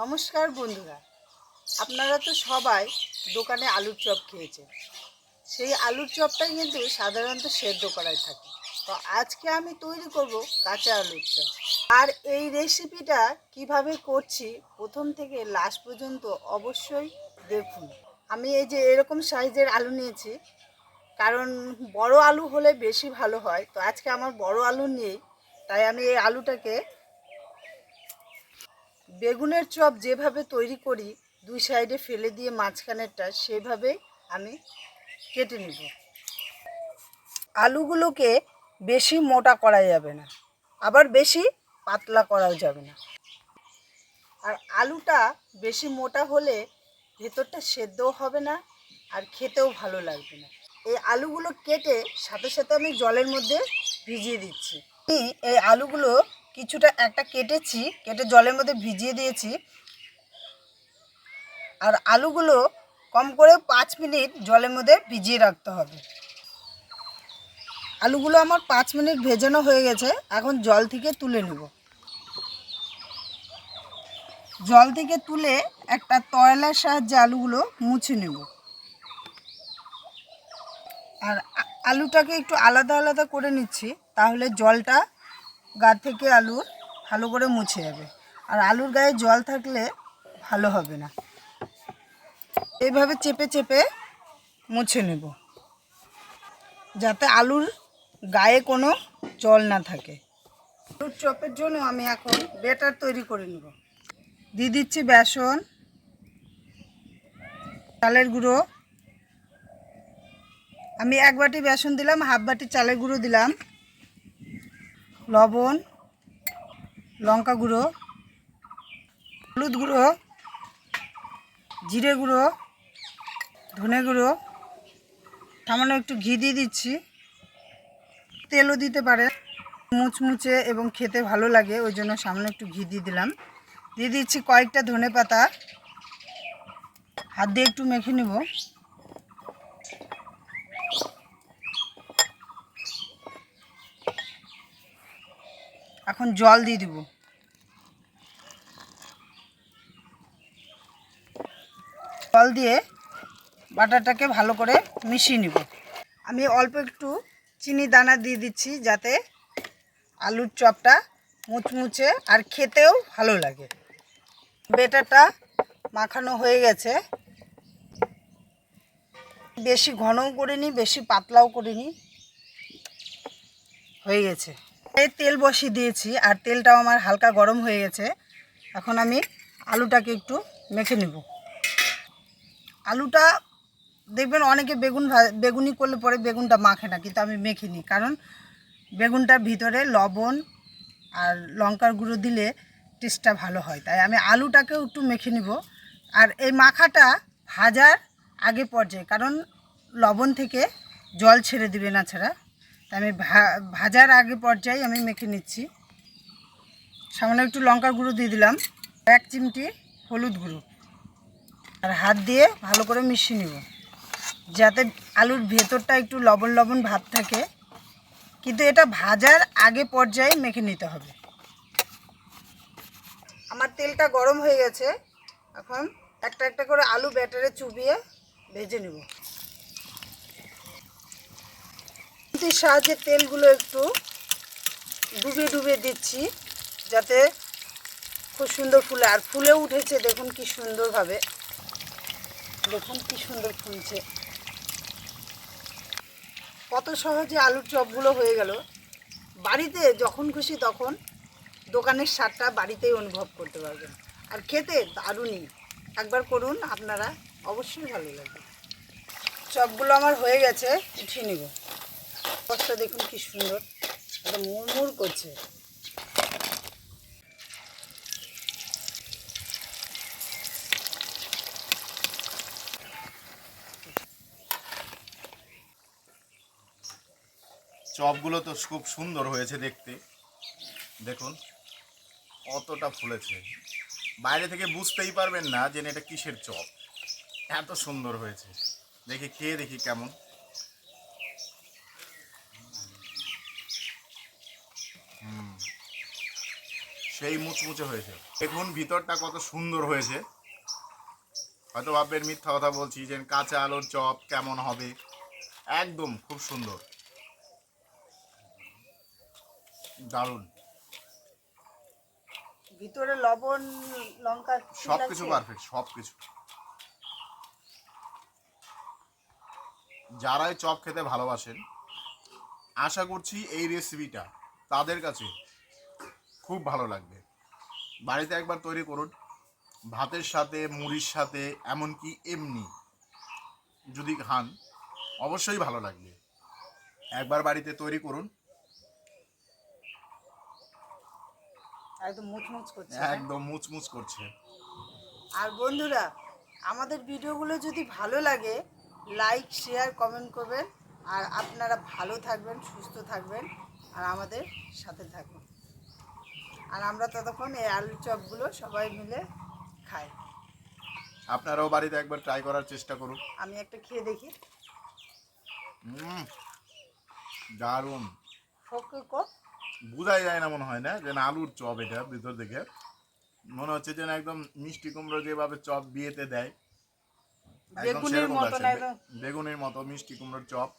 নমস্কার বন্ধুরা। আপনারা তো সবাই দোকানে আলুর চপ খেয়েছেন। সেই আলুর চপটাই কিন্তু সাধারণত সেদ্ধ করাই থাকে। তো আজকে আমি তৈরি করব কাঁচা আলুর চপ। আর এই রেসিপিটা কীভাবে করছি প্রথম থেকে লাস্ট পর্যন্ত অবশ্যই দেখুন। আমি এই যে এরকম সাইজের আলু নিয়েছি, কারণ বড় আলু হলে বেশি ভালো হয়। তো আজকে আমার বড় আলু নেই, তাই আমি এই আলুটাকে বেগুনের চপ যেভাবে তৈরি করি, দুই সাইডে ফেলে দিয়ে মাঝখানেরটা সেভাবে আমি কেটে নিব। আলুগুলোকে বেশি মোটা করা যাবে না, আবার বেশি পাতলা করাও যাবে না। আর আলুটা বেশি মোটা হলে ভেতরটা সেদ্ধও হবে না আর খেতেও ভালো লাগবে না। এই আলুগুলো কেটে সাথে সাথে আমি জলের মধ্যে ভিজিয়ে দিচ্ছি। এই আলুগুলো কিছুটা একটা কেটেছি, কেটে জলের মধ্যে ভিজিয়ে দিয়েছি। আর আলুগুলো কম করে পাঁচ মিনিট জলের মধ্যে ভিজিয়ে রাখতে হবে। আলুগুলো আমার পাঁচ মিনিট ভেজানো হয়ে গেছে, এখন জল থেকে তুলে নেব। জল থেকে তুলে একটা তয়লার সাহায্যে আলুগুলো মুছে নেব। আর আলুটাকে একটু আলাদা আলাদা করে নিচ্ছি, তাহলে জলটা গা থেকে আলুর ভালো করে মুছে যাবে আর আলুর গায়ে জল থাকলে ভালো হবে না। এইভাবে চেপে চেপে মুছে নেব। যাতে আলুর গায়ে কোনো জল না থাকে। আলুর চপের জন্য আমি এখন বেটার তৈরি করে নেব। দিয়ে দিচ্ছি বেসন, চালের গুঁড়ো। আমি এক বাটি বেসন দিলাম, হাফ বাটি চালের গুঁড়ো দিলাম। লবণ, লঙ্কা গুঁড়ো, হলুদ গুঁড়ো, জিরে গুঁড়ো, ধনে গুঁড়ো, সামান্য একটু ঘি দিয়ে দিচ্ছি। তেলও দিতে পারে। মুচমুচে এবং খেতে ভালো লাগে, ওই জন্য সামনে একটু ঘি দিয়ে দিলাম। দিয়ে দিচ্ছি কয়েকটা ধনে পাতা। হাত দিয়ে একটু মেখে নেব। এখন জল দিয়ে দিব। জল দিয়ে বাটারটাকে ভালো করে মিশিয়ে নিব। আমি অল্প একটু চিনি দানা দিয়ে দিচ্ছি যাতে আলুর চপটা মুচমুচে আর খেতেও ভালো লাগে। বেটারটা মাখানো হয়ে গেছে। বেশি ঘনও করিনি, বেশি পাতলাও করিনি। হয়ে গেছে। তেল বসিয়ে দিয়েছি আর তেলটাও আমার হালকা গরম হয়ে গেছে। এখন আমি আলুটাকে একটু মেখে নেব। আলুটা দেখবেন অনেকে বেগুন বেগুনি করলে পরে বেগুনটা মাখে না, কিন্তু আমি মেখে নিই। কারণ বেগুনটার ভিতরে লবণ আর লঙ্কার গুঁড়ো দিলে টেস্টটা ভালো হয়। তাই আমি আলুটাকেও একটু মেখে নিব। আর এই মাখাটা ভাজার আগে পর্যায়ে, কারণ লবণ থেকে জল ছেড়ে দিবে না ছাড়া। আমি ভাজার আগে পর্যায়ে আমি মেখে নিচ্ছি। সামান্য একটু লঙ্কার গুঁড়ো দিয়ে দিলাম। এক চিমটি হলুদ গুঁড়ো। আর হাত দিয়ে ভালো করে মিশিয়ে নেব। যাতে আলুর ভেতরটা একটু লবণ লবণ ভাব থাকে। কিন্তু এটা ভাজার আগে পর্যায়ে মেখে নিতে হবে। আমার তেলটা গরম হয়ে গেছে। এখন একটা একটা করে আলু ব্যাটারে চুবিয়ে ভেজে নেব। খুন্তির সাহায্যে তেলগুলো একটু ডুবিয়ে ডুবিয়ে দিচ্ছি, যাতে খুব সুন্দর ফুলে। আর ফুলে উঠেছে, দেখুন কি সুন্দরভাবে। দেখুন কি সুন্দর ফুলছে। কত সহজে আলুর চপগুলো হয়ে গেল। বাড়িতে যখন খুশি তখন দোকানের স্বাদটা বাড়িতেই অনুভব করতে পারবেন। আর খেতে দারুণই একবার করুন, আপনারা অবশ্যই ভালো লাগবে। চপগুলো আমার হয়ে গেছে, উঠিয়ে নিব। কষ্ট দেখুন কি সুন্দর। একটা মুড়মুড় করছে। চপগুলো তো খুব সুন্দর হয়েছে দেখতে। দেখুন, কতটা ফুলেছে। বাইরে থেকে বুঝতেই পারবেন না যে এটা কিসের চপ। এত সুন্দর হয়েছে। দেখি, খেয়ে দেখি কেমন। সেই মুচমুচে হয়েছে। দেখুন ভিতরটা কত সুন্দর হয়েছে। হয়তো ভাববেন মিথ্যা কথা বলছি যে কাঁচা আলুর চপ কেমন হবে? একদম খুব সুন্দর। দারুণ। ভিতরে লবণ লঙ্কা কি সব কিছু পারফেক্ট সব কিছু যারাই চপ খেতে ভালোবাসেন আশা করছি এই রেসিপিটা তাদের কাছে খুব ভালো লাগবে। বাড়িতে একবার তৈরি করুন। ভাতের সাথে মুড়ির সাথে এমনকি এমনি যদি খান অবশ্যই ভালো লাগবে। একবার বাড়িতে তৈরি করুন। একদম মুচমুচ করছে একদম মুচমুচ করছে। আর বন্ধুরা আমাদের ভিডিওগুলো যদি ভালো লাগে লাইক শেয়ার কমেন্ট করবেন। আর আপনারা ভালো থাকবেন সুস্থ থাকবেন। আর আমাদের সাথে থাকবেন আর আমরা ততক্ষণ এই আলু চপগুলো সবাই মিলে খাই। আপনারাও বাড়িতে একবার ট্রাই করার চেষ্টা করুন। আমি একটা খেয়ে দেখি। দারুণ। বোঝাই যায় না মনে হয় না যে আলুর চপ এটা ভিতর থেকে। মনে হচ্ছে যেন একদম মিষ্টি কুমড়ো যেভাবে চপ বিয়েতে দেয়। বেগুনের মতো মিষ্টি কুমড়োর চপ।